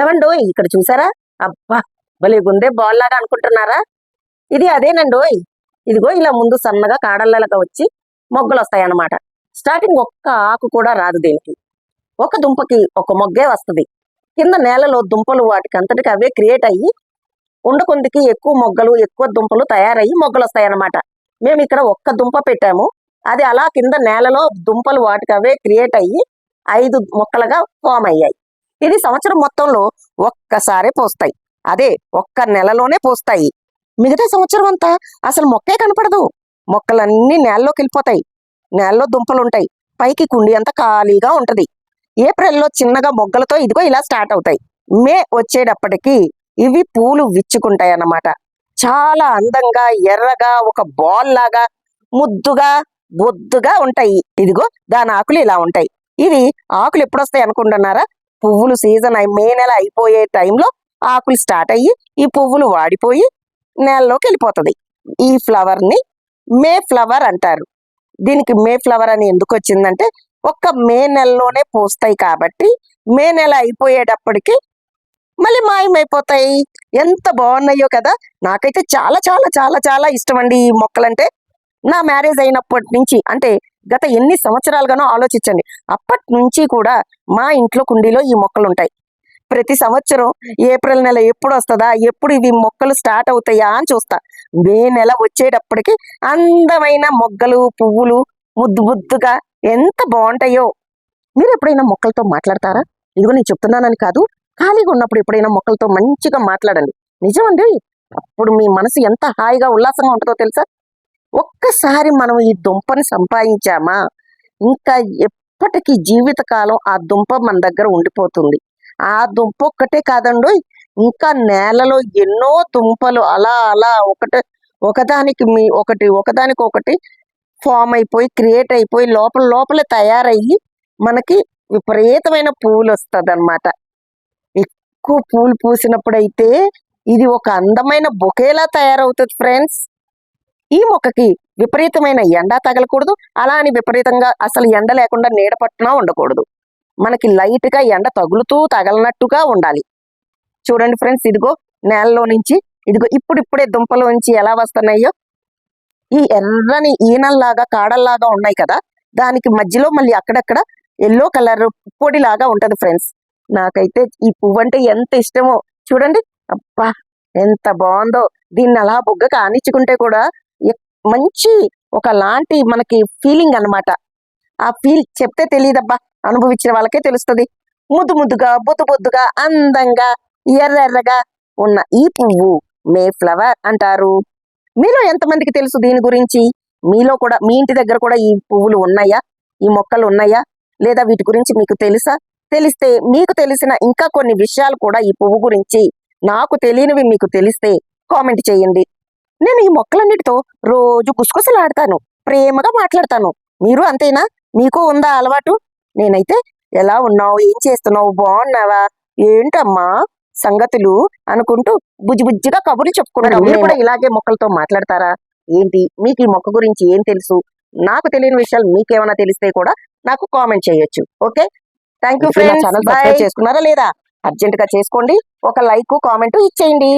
ఏమండోయ్ ఇక్కడ చూసారా? అబ్బా భలే గుందే బాల్ లాగా అనుకుంటున్నారా? ఇది అదేనండోయ్ ఇదిగో ఇలా ముందు సన్నగా కాడల్లగా వచ్చి మొగ్గలు వస్తాయన్నమాట స్టార్టింగ్ ఒక్క ఆకు కూడా రాదు దీనికి. ఒక దుంపకి ఒక మొగ్గే వస్తది. కింద నేలలో దుంపలు వాటికి అంతటికి అవే క్రియేట్ అయ్యి ఉండకొందికి ఎక్కువ మొగ్గలు ఎక్కువ దుంపలు తయారయ్యి మొగ్గలు వస్తాయి అన్నమాట మేము ఇక్కడ ఒక్క దుంప పెట్టాము. అది అలా కింద నేలలో దుంపలు వాటికి అవే క్రియేట్ అయ్యి ఐదు మొక్కలుగా ఫామ్ అయ్యాయి. ఇది సంవత్సరం మొత్తంలో ఒక్కసారే పోస్తాయి. అదే ఒక్క నెలలోనే పోస్తాయి. మిగతా సంవత్సరం అంతా అసలు మొక్కే కనపడదు. మొక్కలన్నీ నేలలోకి వెళ్ళిపోతాయి. నేలలో దుంపలు ఉంటాయి పైకి కుండి అంతా ఖాళీగా ఉంటది. ఏప్రిల్లో చిన్నగా మొగ్గలతో ఇదిగో ఇలా స్టార్ట్ అవుతాయి. మే వచ్చేటప్పటికి ఇవి పూలు విచ్చుకుంటాయి అన్నమాట చాలా అందంగా ఎర్రగా ఒక బాల్ లాగా ముద్దుగా బొద్దుగా ఉంటాయి. ఇదిగో దాని ఆకులు ఇలా ఉంటాయి. ఇవి ఆకులు ఎప్పుడు వస్తాయి అనుకుంటున్నారా? పువ్వులు సీజన్ అయి మే నెల అయిపోయే టైంలో ఆకులు స్టార్ట్ అయ్యి ఈ పువ్వులు వాడిపోయి నేలలోకి వెళ్ళిపోతుంది. ఈ ఫ్లవర్ని మే ఫ్లవర్ అంటారు. దీనికి మే ఫ్లవర్ అని ఎందుకు వచ్చిందంటే ఒక్క మే నెలలోనే పూస్తాయి కాబట్టి మే నెల అయిపోయేటప్పటికి మళ్ళీ మాయమైపోతాయి. ఎంత బాగున్నాయో కదా! నాకైతే చాలా చాలా చాలా చాలా ఇష్టం అండి ఈ మొక్కలంటే. నా మ్యారేజ్ అయినప్పటి నుంచి అంటే గత ఎన్ని సంవత్సరాలుగానో ఆలోచించండి. అప్పటి నుంచి కూడా మా ఇంట్లో కుండీలో ఈ మొక్కలు ఉంటాయి ప్రతి సంవత్సరం ఏప్రిల్ నెల ఎప్పుడు వస్తుందా ఎప్పుడు ఇవి మొక్కలు స్టార్ట్ అవుతాయా అని చూస్తా. మే నెల వచ్చేటప్పటికి అందమైన మొగ్గలు పువ్వులు ముద్దు ముద్దుగా ఎంత బాగుంటాయో. మీరు ఎప్పుడైనా మొక్కలతో మాట్లాడతారా? ఇదిగో నేను చెప్తున్నానని కాదు ఖాళీగా ఉన్నప్పుడు ఎప్పుడైనా మొక్కలతో మంచిగా మాట్లాడండి. నిజమండి? అప్పుడు మీ మనసు ఎంత హాయిగా ఉల్లాసంగా ఉంటుందో తెలుసా? ఒక్కసారి మనం ఈ దుంపని సంపాదించామా? ఇంకా ఎప్పటికీ జీవితకాలం ఆ దుంప మన దగ్గర ఉండిపోతుంది. ఆ దుంప ఒక్కటే కాదండి ఇంకా నేలలో ఎన్నో దుంపలు అలా అలా ఒకటి ఒకదానికి మీ ఒకటి ఒకదానికి ఒకటి ఫామ్ అయిపోయి క్రియేట్ అయిపోయి లోపల లోపల తయారయ్యి మనకి విపరీతమైన పువ్వులు వస్తుంది అనమాట ఎక్కువ పూలు పూసినప్పుడైతే ఇది ఒక అందమైన బొకేలా తయారవుతుంది ఫ్రెండ్స్. ఈ మొక్కకి విపరీతమైన ఎండ తగలకూడదు. అలా అని విపరీతంగా అసలు ఎండ లేకుండా నీడ పట్టున ఉండకూడదు. మనకి లైట్గా ఎండ తగులుతూ తగలనట్టుగా ఉండాలి. చూడండి ఫ్రెండ్స్ ఇదిగో నేలలో నుంచి ఇదిగో ఇప్పుడిప్పుడే దుంపలో నుంచి ఎలా వస్తున్నాయో. ఈ ఎర్రని ఈనల్లాగా కాడల్లాగా ఉన్నాయి కదా. దానికి మధ్యలో మళ్ళీ అక్కడక్కడ ఎల్లో కలర్ పొడిలాగా ఉంటది ఫ్రెండ్స్. నాకైతే ఈ పువ్వు అంటే ఎంత ఇష్టమో చూడండి. అబ్బా ఎంత బాగుందో. దీన్ని అలా బుగ్గ కానిచ్చుకుంటే కూడా మంచి ఒక లాంటి మనకి ఫీలింగ్ అన్నమాట. ఆ ఫీల్ చెప్తే తెలియదబ్బా అనుభవించిన వాళ్ళకే తెలుస్తుంది. ముద్దు ముద్దుగా బొద్దు బొద్దుగా అందంగా ఎర్ర ఎర్రగా ఉన్న ఈ పువ్వు మే ఫ్లవర్ అంటారు. మీలో ఎంతమందికి తెలుసు దీని గురించి? మీలో కూడా మీ ఇంటి దగ్గర కూడా ఈ పువ్వులు ఉన్నాయా? ఈ మొక్కలు ఉన్నాయా? లేదా వీటి గురించి మీకు తెలుసా? తెలిస్తే మీకు తెలిసిన ఇంకా కొన్ని విషయాలు కూడా ఈ పువ్వు గురించి నాకు తెలియనివి మీకు తెలిస్తే కామెంట్ చేయండి. నేను ఈ మొక్కలన్నిటితో రోజు గుసగుసలాడతాను ప్రేమగా మాట్లాడతాను. మీరు అంతేనా? మీకు ఉందా అలవాటు? నేనైతే ఎలా ఉన్నావు? ఏం చేస్తున్నావు? బాగున్నావా? ఏంటమ్మా? సంగతులు అనుకుంటూ బుజ్జి బుజ్జిగా కబుర్లు చెప్పుకుంటాం మీరు కూడా ఇలాగే మొక్కలతో మాట్లాడతారా? ఏంటి? మీకు ఈ మొక్క గురించి ఏం తెలుసు? నాకు తెలియని విషయాలు మీకేమైనా తెలిస్తే కూడా నాకు కామెంట్ చేయొచ్చు. Okay? Thank you friends. Channel subscribe చేసుకున్నారా లేదా? అర్జెంట్గా చేసుకోండి. ఒక లైక్ కామెంట్ ఇచ్చేయండి.